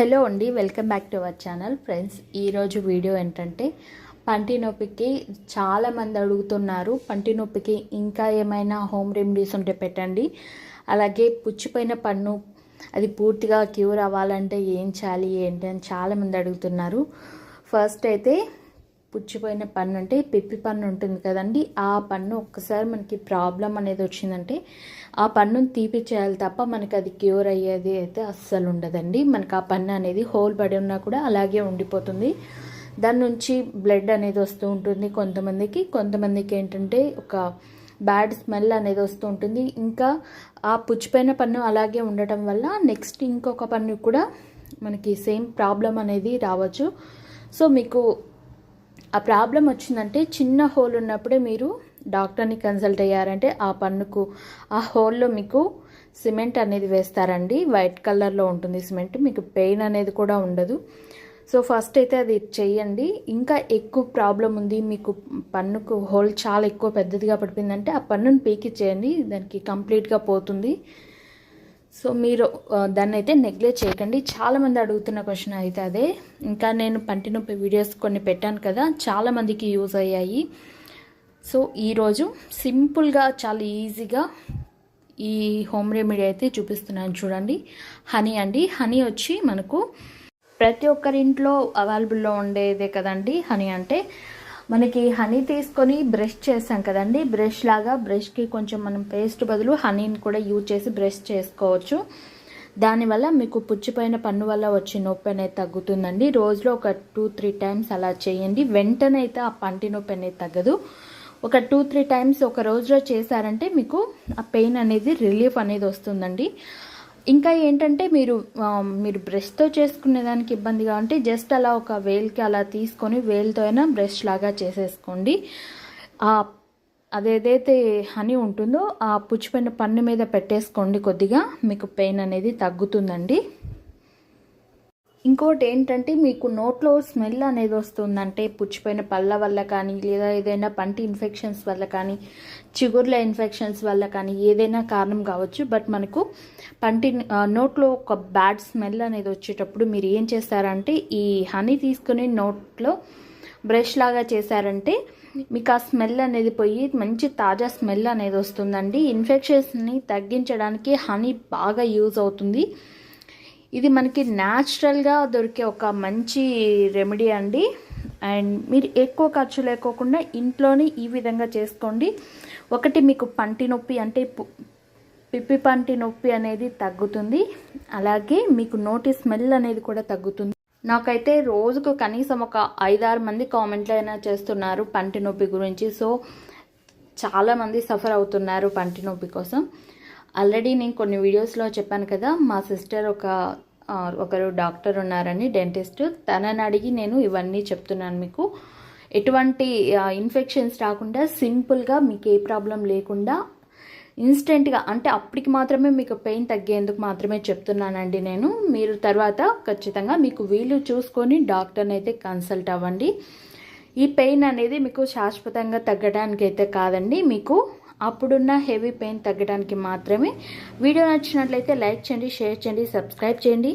Hello అండి welcome back to our channel. Friends ఈరోజు video ఏంటంటే పంటి నొప్పికి చాలామంది అడుగుతున్నారు. పంటి నొప్పికి ఇంకా ఏమైనా హోమ్ రెమెడీస్ ఉంటే పెట్టండి. అలాగే పుచ్చిపోయిన పన్ను అది పూర్తిగా క్యూర్ అవ్వాలంటే ఏం చేయాలి ఏంటి అని చాలామంది అడుగుతున్నారు. ఫస్ట్ అయితే పుచ్చిపోయిన పన్ను అంటే పిప్పి పన్ను ఉంటుంది కదండి. ఆ పన్ను ఒక్కసారి మనకి ప్రాబ్లం అనేది వచ్చిందంటే ఆ పన్నును తీపిచ్చేయాలి తప్ప మనకి అది క్యూర్ అయ్యేది అయితే అస్సలు ఉండదండి. మనకి ఆ పన్ను అనేది హోల్ పడి ఉన్నా కూడా అలాగే ఉండిపోతుంది. దాని నుంచి బ్లడ్ అనేది వస్తూ ఉంటుంది కొంతమందికి. కొంతమందికి ఏంటంటే ఒక బ్యాడ్ స్మెల్ అనేది వస్తూ ఉంటుంది. ఇంకా ఆ పుచ్చిపోయిన పన్ను అలాగే ఉండటం వల్ల నెక్స్ట్ ఇంకొక పన్ను కూడా మనకి సేమ్ ప్రాబ్లం అనేది రావచ్చు. సో మీకు ఆ ప్రాబ్లం వచ్చిందంటే చిన్న హోల్ ఉన్నప్పుడే మీరు డాక్టర్ని కన్సల్ట్ అయ్యారంటే ఆ పన్నుకు ఆ హోల్లో మీకు సిమెంట్ అనేది వేస్తారండి. వైట్ కలర్లో ఉంటుంది సిమెంట్ మీకు పెయిన్ అనేది కూడా ఉండదు. సో ఫస్ట్ అయితే అది చెయ్యండి. ఇంకా ఎక్కువ ప్రాబ్లం ఉంది మీకు పన్నుకు హోల్ చాలా ఎక్కువ పెద్దదిగా పడిపోయిందంటే ఆ పన్నును పీకి చేయండి దానికి కంప్లీట్గా పోతుంది. సో మీరు దాన్ని అయితే నెగ్లెక్ట్ చేయకండి. చాలామంది అడుగుతున్న క్వశ్చన్ అయితే అదే. ఇంకా నేను పంటి నొప్పి వీడియోస్ కొన్ని పెట్టాను కదా చాలామందికి యూజ్ అయ్యాయి. సో ఈరోజు సింపుల్గా చాలా ఈజీగా ఈ హోమ్ రెమెడీ అయితే చూపిస్తున్నాను చూడండి. హనీ అండి హనీ వచ్చి మనకు ప్రతి ఒక్కరింట్లో అవైలబుల్లో ఉండేదే కదండి హనీ అంటే. మనకి హనీ తీసుకొని బ్రష్ చేసాం కదండి. బ్రష్ లాగా బ్రష్కి కొంచెం మనం పేస్ట్ బదులు హనీని కూడా యూజ్ చేసి బ్రష్ చేసుకోవచ్చు. దానివల్ల మీకు పుచ్చిపోయిన పన్ను వల్ల వచ్చే నొప్పి అనేది తగ్గుతుందండి. రోజులో ఒక టూ త్రీ టైమ్స్ అలా చేయండి. వెంటనే అయితే ఆ పంటి నొప్పి అనేది తగ్గదు. ఒక టూ త్రీ టైమ్స్ ఒక రోజులో చేశారంటే మీకు ఆ పెయిన్ అనేది రిలీఫ్ అనేది వస్తుందండి. ఇంకా ఏంటంటే మీరు మీరు బ్రష్తో చేసుకునే దానికి ఇబ్బందిగా ఉంటే జస్ట్ అలా ఒక వేల్కి అలా తీసుకొని వేల్తో అయినా బ్రష్ లాగా చేసేసుకోండి. అదేదైతే హనీ ఉంటుందో ఆ పుచ్చిపోయిన పన్ను మీద పెట్టేసుకోండి కొద్దిగా. మీకు పెయిన్ అనేది తగ్గుతుందండి. ఇంకోటి ఏంటంటే మీకు నోట్లో స్మెల్ అనేది వస్తుందంటే పుచ్చిపోయిన పళ్ళ వల్ల కానీ లేదా ఏదైనా పంటి ఇన్ఫెక్షన్స్ వల్ల కానీ చిగుర్ల ఇన్ఫెక్షన్స్ వల్ల కానీ ఏదైనా కారణం కావచ్చు. బట్ మనకు పంటి నోట్లో ఒక బ్యాడ్ స్మెల్ అనేది వచ్చేటప్పుడు మీరు ఏం చేస్తారంటే ఈ హనీ తీసుకుని నోట్లో బ్రష్ లాగా చేశారంటే మీకు ఆ స్మెల్ అనేది పోయి మంచి తాజా స్మెల్ అనేది వస్తుందండి. ఇన్ఫెక్షన్స్ని తగ్గించడానికి హనీ బాగా యూజ్ అవుతుంది. ఇది మనకి న్యాచురల్గా దొరికే ఒక మంచి రెమెడీ అండి. అండ్ మీరు ఎక్కువ ఖర్చు లేకోకుండా ఇంట్లోనే ఈ విధంగా చేసుకోండి. ఒకటి మీకు పంటి నొప్పి అంటే పిప్పి పంటి నొప్పి అనేది తగ్గుతుంది. అలాగే మీకు నోటి స్మెల్ అనేది కూడా తగ్గుతుంది. నాకైతే రోజుకు కనీసం ఒక ఐదారు మంది కామెంట్లు అయినా చేస్తున్నారు పంటి నొప్పి గురించి. సో చాలామంది సఫర్ అవుతున్నారు పంటి నొప్పి కోసం. ఆల్రెడీ నేను కొన్ని వీడియోస్లో చెప్పాను కదా మా సిస్టర్ ఒక ఒకరు డాక్టర్ ఉన్నారని డెంటిస్ట్ తనని అడిగి నేను ఇవన్నీ చెప్తున్నాను మీకు. ఎటువంటి ఇన్ఫెక్షన్స్ రాకుండా సింపుల్గా మీకు ఏ ప్రాబ్లం లేకుండా ఇన్స్టెంట్గా అంటే అప్పటికి మాత్రమే మీకు పెయిన్ తగ్గేందుకు మాత్రమే చెప్తున్నానండి నేను. మీరు తర్వాత ఖచ్చితంగా మీకు వీలు చూసుకొని డాక్టర్ని అయితే కన్సల్ట్ అవ్వండి. ఈ పెయిన్ అనేది మీకు శాశ్వతంగా తగ్గడానికి అయితే కాదండి మీకు అప్పుడున్న హెవీ పెయిన్ తగ్గడానికి మాత్రమే వీడియో నచ్చినట్లయితే లైక్ చేయండి షేర్ చేయండి సబ్స్క్రైబ్ చేయండి.